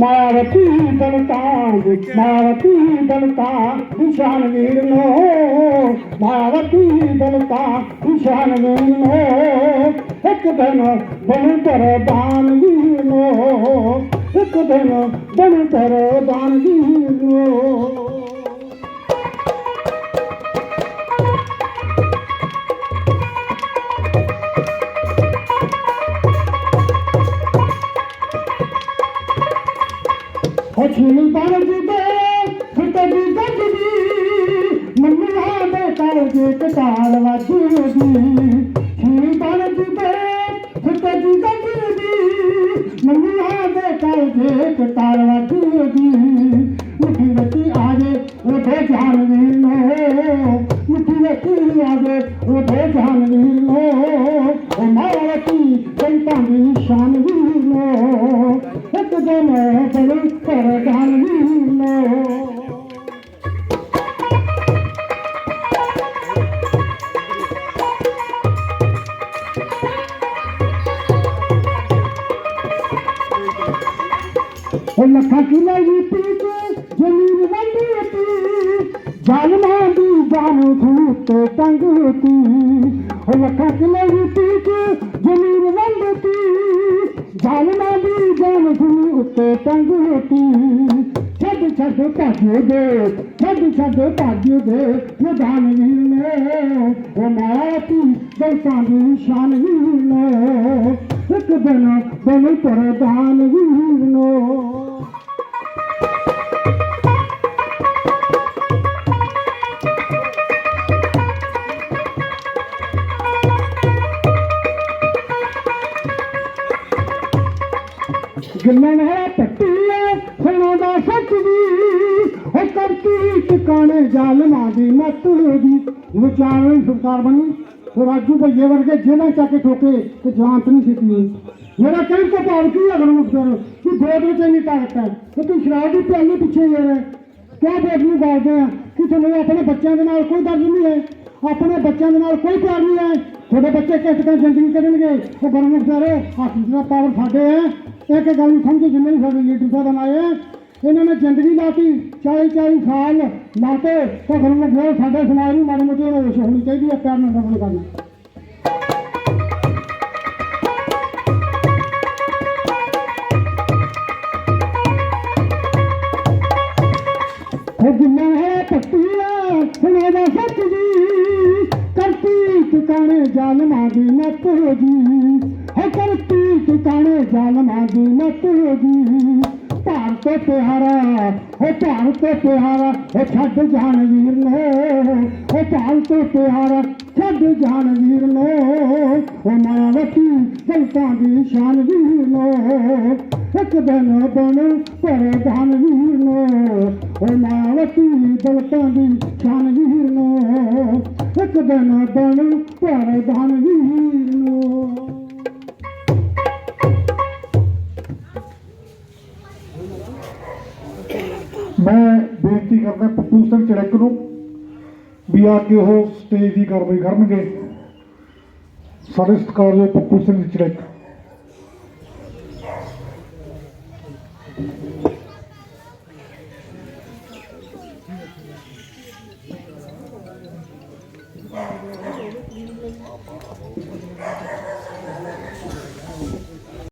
ماروتي دلتا ڀارتي دل تان ڪسانوير نه دلتا ڪسانوير هو هڪ دن ڀلي تر دان هڪ دو بر دانگير ਦਿਨ ਬਣ ਫਟਦੀ ਗੱਜਦੀ ਮੰਨਿਆ ਦੇ ਕਾਲਜੇ ਕਟਾਲ ਵਾਜੂਦੀ ਛਲੀ ਬਣ ਜੁਦੇ ਫਟਦੀ ਗੱਜਦੀ ਮੰਨਿਆ ਦੇ ਕਾਲਜੇ ਕਟਾਲ ਵਾਜੂਦੀ ਮਿੱਠੀ ਮਿੱਠੀ ਆਜੇ ਉਹਦੇ ਜਾਨ ਵੀਰ ਮਿੱਠੀ ਮਿੱਠੀ ਆਜੇ ਉਹਦੇ ਜਾਨ ਵੀਰ ਉਹ ਮਾਰਤੀ ਸੰਤਾਂ ਦੀ ਸ਼ਾਨ ਵੀਰ జనతలు పరగాలిలో জানমান্ডি জান ঘুরতে টাঙ্গতি ওলা কাকলাই পিকে জমির মন্ডতি ঝালনা দুই জাম তুমি উঠতে টাঙ্গু হতি ছাদ ছাদ পাঠিয়ে দে ছাদ ছাদ পাঠিয়ে দে প্রধান হিলে ও মায়াতি দর্শানি শান হিলে এক দিন বন প্রধান হিলে ਗੱਲਾਂ ਹੈ ਪੱਟੀਆਂ ਸੁਣੋ ਦਾ ਸੱਚ ਦੀ ਉਹ ਕਰਤੀ ਟਿਕਾਣੇ ਜ਼ਾਲਮਾਂ ਦੀ ਮੱਤ ਦੀ। ਵਿਚਾਰਨ ਸਰਕਾਰ ਬਣੀ ਰਾਜੂ ਭਈਏ ਵਰਗੇ ਜਿਹਨਾਂ ਚੱਕ ਕੇ ਠੋਕੇ ਤੇ ਜਾਂਚ ਨਹੀਂ ਸਿੱਧੀ ਮੇਰਾ ਕਹਿਣ ਤੋਂ ਭਾਵ ਕੀ ਹੈ ਗਰਮ ਅਫਸਰ ਕਿ ਦੋ ਦੋ ਤੇ ਤਾਕਤ ਹੈ, ਤੇ ਤੂੰ ਸ਼ਰਾਬ ਦੀ ਪਿਆਲੀ ਪਿੱਛੇ ਜਾ ਯਾਰ ਕਿਆ ਬੋਲ ਨੂੰ ਗਾਲਦੇ ਆ? ਕਿ ਤੁਹਾਨੂੰ ਆਪਣੇ ਬੱਚਿਆਂ ਦੇ ਨਾਲ ਕੋਈ ਦਰਦ ਨਹੀਂ ਹੈ? ਆਪਣੇ ਬੱਚਿਆਂ ਦੇ ਨਾਲ ਕੋਈ ਪਿਆਰ ਨਹੀਂ ਹੈ? ਤੁਹਾਡੇ ਬੱਚੇ ਕਿਸ ਤਰ੍ਹਾਂ ਜ਼ਿੰਦਗੀ ਕਰਨਗੇ ਉਹ ਗਰਮ ਅਫਸਰ ਹੱਥ ਦਾ ਪਾਵਰ ਸਾਡੇ ਹੈ ਇੱਕ ਗੱਲ ਸਮਝ ਜਿੰਨੇ ਵੀ ਸਾਡੇ ਲੀਡਰ ਸਾਹਿਬ ਆਏ ਆ ਇਹਨਾਂ ਨੇ ਜ਼ਿੰਦਗੀ ਲਾਤੀ 40 40 ਸਾਲ ਲਾਤੇ, ਤਾਂ ਗਰਮ ਅਫਸਰ ਸਾਡੇ ਸਮਾਜ ਨੂੰ ਮਾੜੀ ਮੋਟੀ ਹੋਸ਼ ਹੋਣੀ ਚਾਹੀਦੀ ਹੈ, ਪਿਆਰ ਨਾਲ ਸਫਲ ਕਰਨਾ। ਉਹ ਹੈ ਪੱਤੀਆਂ ਸੁਣੇ ਦਾ ਸੱਚ ਜੀ ਕਰਤੀ ਟਿਕਾਣੇ ਜ਼ਾਲਮਾਂ ਦੀ ਮੱਤ ਜੀ। करती ठिकाणे जालना दिलत होगी पार तो प्यारा हो पार तो प्यारा हो छद जानवीर ने हो पार तो प्यारा छद जानवीर ने हो मायावती चलता भी शानवीर ने एक बन बन पर धानवीर ने हो मायावती चलता भी शानवीर ने एक बन बन पर धानवीर ने ਮੈਂ ਬੇਨਤੀ ਕਰਦਾ ਪੱਪੂ ਸਿੰਘ ਚੜਕ ਨੂੰ ਵੀ ਆ ਕੇ ਉਹ ਸਟੇਜ ਦੀ ਕਾਰਵਾਈ ਕਰਨਗੇ। ਸਾਡੇ ਸਤਿਕਾਰਯੋਗ ਪੱਪੂ ਸਿੰਘ ਚੜਕ।